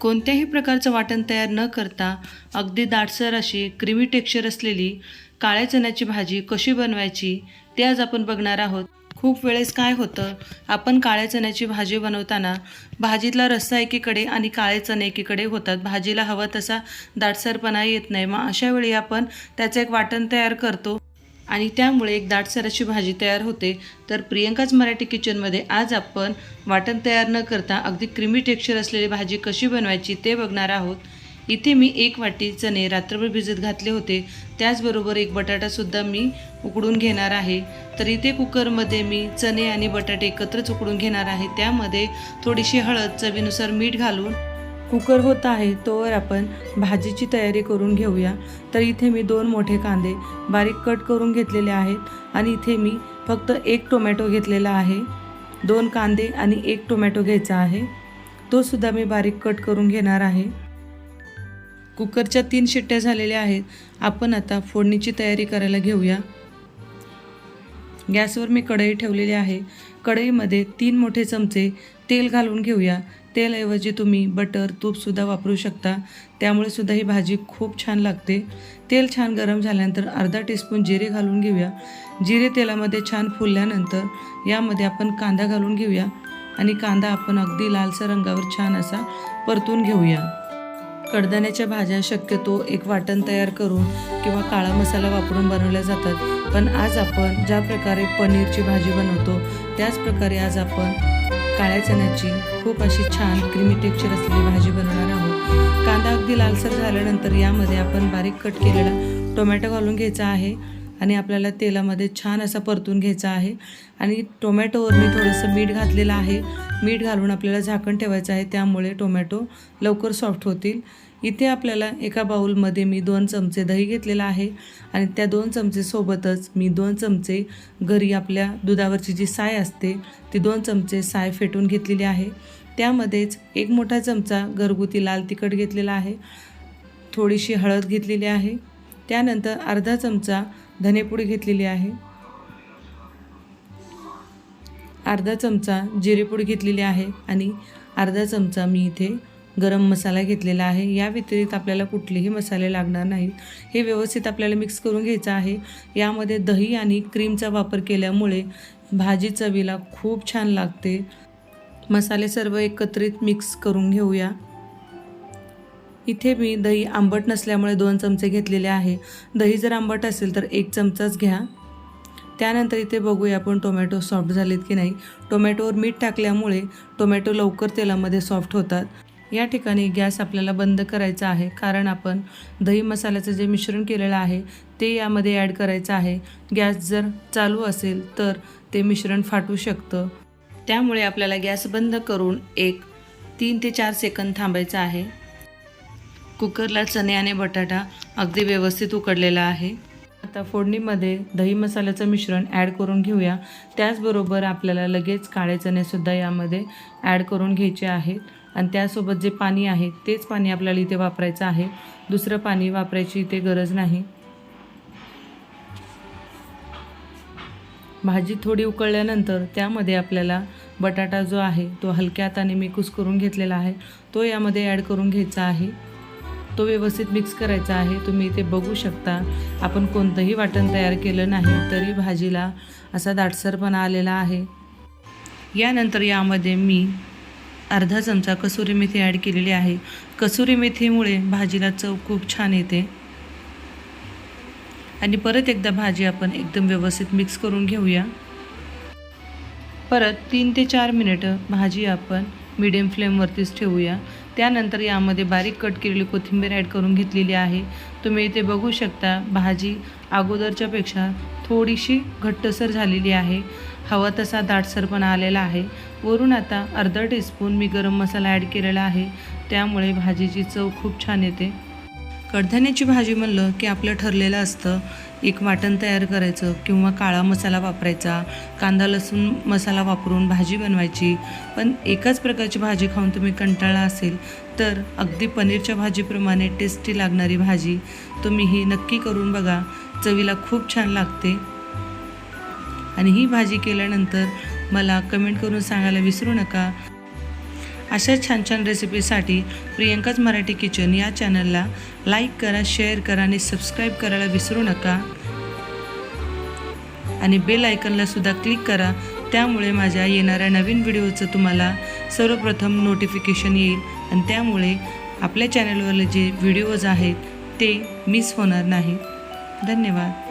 कोणत्याही प्रकारचं वाटण तयार न करता अगदी दाटसर अशी क्रिमी टेक्स्चर असलेली काळ्या चण्याची भाजी कशी बनवायची ते आज आपण बघणार आहोत. खूप वेळेस काय होतं आपण काळ्या चण्याची भाजी बनवताना भाजीतला रस्सा एकीकडे आणि काळे चणे एकीकडे होतात. भाजीला हवा तसा दाटसरपणा येत नाही. मग अशावेळी आपण त्याचं एक वाटण तयार करतो. आणि त्यामुळे एक दाटसर अशी भाजी तयार होते. तर प्रियंकाच मराठी किचनमध्ये आज आपण वाटण तयार न करता अगदी क्रिमी टेक्स्चर असलेली भाजी कशी बनवायची ते बघणार आहोत. इथे मी एक वाटी चणे रात्रभर भिजत घातले होते. त्याचबरोबर एक बटाटासुद्धा मी उकडून घेणार आहे. तर इथे कुकरमध्ये मी चणे आणि बटाटे एकत्रच उकडून घेणार आहे. त्यामध्ये थोडीशी हळद चवीनुसार मीठ घालून कुकर होत आहे तोवर आपण भाजीची तयारी करून घेऊया. तर इथे मी दोन मोठे कांदे बारीक कट करून घेतलेले आहेत आणि इथे मी फक्त एक टोमॅटो घेतलेला आहे. दोन कांदे आणि एक टोमॅटो घ्यायचा आहे. तो सुद्धा मी बारीक कट करून घेणार आहे. कुकरच्या तीन शिट्ट्या झालेल्या आहेत. आपण आता फोडणीची तयारी करायला घेऊया. गॅसवर मी कढई ठेवलेली आहे. कढईमध्ये तीन मोठे चमचे तेल घालून घेऊया. तेलऐवजी तुम्ही बटर तूपसुद्धा वापरू शकता. त्यामुळे सुद्धा ही भाजी खूप छान लागते. तेल छान गरम झाल्यानंतर अर्धा टीस्पून जिरे घालून घेऊया. जिरे तेलामध्ये छान फुलल्यानंतर यामध्ये आपण कांदा घालून घेऊया आणि कांदा आपण अगदी लालसर रंगावर छान असा परतून घेऊया. कडधान्याच्या भाज्या शक्यतो एक वाटण तयार करून किंवा काळा मसाला वापरून बनवल्या जातात. पण आज आपण ज्या प्रकारे पनीरची भाजी बनवतो त्याच प्रकारे आज आपण काळ्या चण्याची खूप अशी छान क्रीमी टेक्चर असलेली भाजी बनवणार आहोत. कांदा अगदी लालसर झाल्यानंतर यामध्ये आपण बारीक कट केलेला टोमॅटो घालून घ्यायचा आहे आणि आपल्याला तेलामध्ये छान असा परतून घ्यायचा आहे. आणि टोमॅटोवर मी थोडंसं मीठ घातलेलं आहे. मीठ घालून आपल्याला झाकण ठेवायचं आहे. त्यामुळे टोमॅटो लवकर सॉफ्ट होतील. इथे आपल्याला एका बाऊलमध्ये मी दोन चमचे दही घेतलेलं आहे आणि त्या दोन चमचेसोबतच मी दोन चमचे घरी आपल्या दुधावरची जी साय असते ती दोन चमचे साय फेटून घेतलेली आहे. त्यामध्येच एक मोठा चमचा घरगुती लाल तिखट घेतलेला आहे थोडीशी हळद घेतलेली आहे. त्यानंतर अर्धा चमचा धनेपुडी घेतलेली आहे. अर्धा चमचा जिरेपूड घेतलेली आहे आणि अर्धा चमचा मी इथे गरम मसाला घेतलेला आहे. या व्यतिरिक्त आपल्याला कुठलेही मसाले लागणार नाहीत. हे व्यवस्थित आपल्याला मिक्स करून घ्यायचं आहे. यामध्ये दही आणि क्रीमचा वापर केल्यामुळे भाजी चवीला खूप छान लागते. मसाले सर्व एकत्रित मिक्स करून घेऊया. इथे मी दही आंबट नसल्यामुळे दोन चमचे घेतलेले आहे. दही जर आंबट असेल तर एक चमचाच घ्या. त्यानंतर इथे बघूया आपण टोमॅटो सॉफ्ट झालेत की नाही. टोमॅटोवर मीठ टाकल्यामुळे टोमॅटो लवकर तेलामध्ये सॉफ्ट होतात. या ठिकाणी गॅस आपल्याला बंद करायचा आहे. कारण आपण दही मसाल्याचं जे मिश्रण केलेलं आहे ते यामध्ये ॲड करायचं आहे. गॅस जर चालू असेल तर ते मिश्रण फाटू शकतं. त्यामुळे आपल्याला गॅस बंद करून एक तीन ते चार सेकंद थांबायचं आहे. कुकरला चणे आणि बटाटा अगदी व्यवस्थित उकडलेला आहे. आता फोडणीमध्ये दही मसाल्याचं मिश्रण ॲड करून घेऊया. त्याचबरोबर आपल्याला लगेच काळे चणेसुद्धा यामध्ये ॲड करून घ्यायचे आहेत. आणि त्यासोबत जे पाणी आहे तेच पाणी आपल्याला इथे वापरायचं आहे. दुसरं पाणी वापरायची इथे गरज नाही. भाजी थोडी उकळल्यानंतर त्यामध्ये आपल्याला बटाटा जो आहे तो हलक्या हाताने मी कुस्करून घेतलेला आहे. तो यामध्ये ॲड करून घ्यायचा आहे. तो व्यवस्थित मिक्स करायचा आहे. तुम्ही इथे बघू शकता आपण कोणतंही वाटण तयार केलं नाही तरी भाजीला असा दाटसरपणा आलेला आहे. यानंतर यामध्ये मी अर्धा चमचा कसुरी मेथी ॲड केलेली आहे. कसुरी मेथीमुळे भाजीला चव खूप छान येते. आणि परत एकदा भाजी आपण एकदम व्यवस्थित मिक्स करून घेऊया. परत तीन ते चार मिनिटं भाजी आपण मिडियम फ्लेमवरतीच ठेवूया. त्यानंतर यामध्ये बारीक कट केलेली कोथिंबीर ॲड करून घेतलेली आहे. तुम्ही इथे बघू शकता भाजी अगोदरच्यापेक्षा थोडीशी घट्टसर झालेली आहे. हवा तसा दाटसरपणा आलेला आहे. वरून आता अर्धा टीस्पून मी गरम मसाला ॲड केलेला आहे. त्यामुळे भाजीची चव खूप छान येते. कडधान्याची भाजी म्हणलं की आपलं ठरलेलं असतं. एक वाटण तयार करायचं किंवा काळा मसाला वापरायचा कांदा लसूण मसाला वापरून भाजी बनवायची. पण एकाच प्रकारची भाजी खाऊन तुम्ही कंटाळा असेल तर अगदी पनीरच्या भाजीप्रमाणे टेस्टी लागणारी भाजी तुम्ही ही नक्की करून बघा. चवीला खूप छान लागते. आणि ही भाजी केल्यानंतर मला कमेंट करून सांगायला विसरू नका. अशा छान छान रेसिपीसाठी प्रियंकाच मराठी किचन या चॅनलला लाईक करा शेअर करा आणि सबस्क्राईब करायला विसरू नका. आणि बेल आयकनला सुद्धा क्लिक करा. त्यामुळे माझ्या येणाऱ्या नवीन व्हिडिओचं तुम्हाला सर्वप्रथम नोटिफिकेशन येईल. आणि त्यामुळे आपल्या चॅनलवरले जे व्हिडिओज आहेत ते मिस होणार नाहीत धन्यवाद.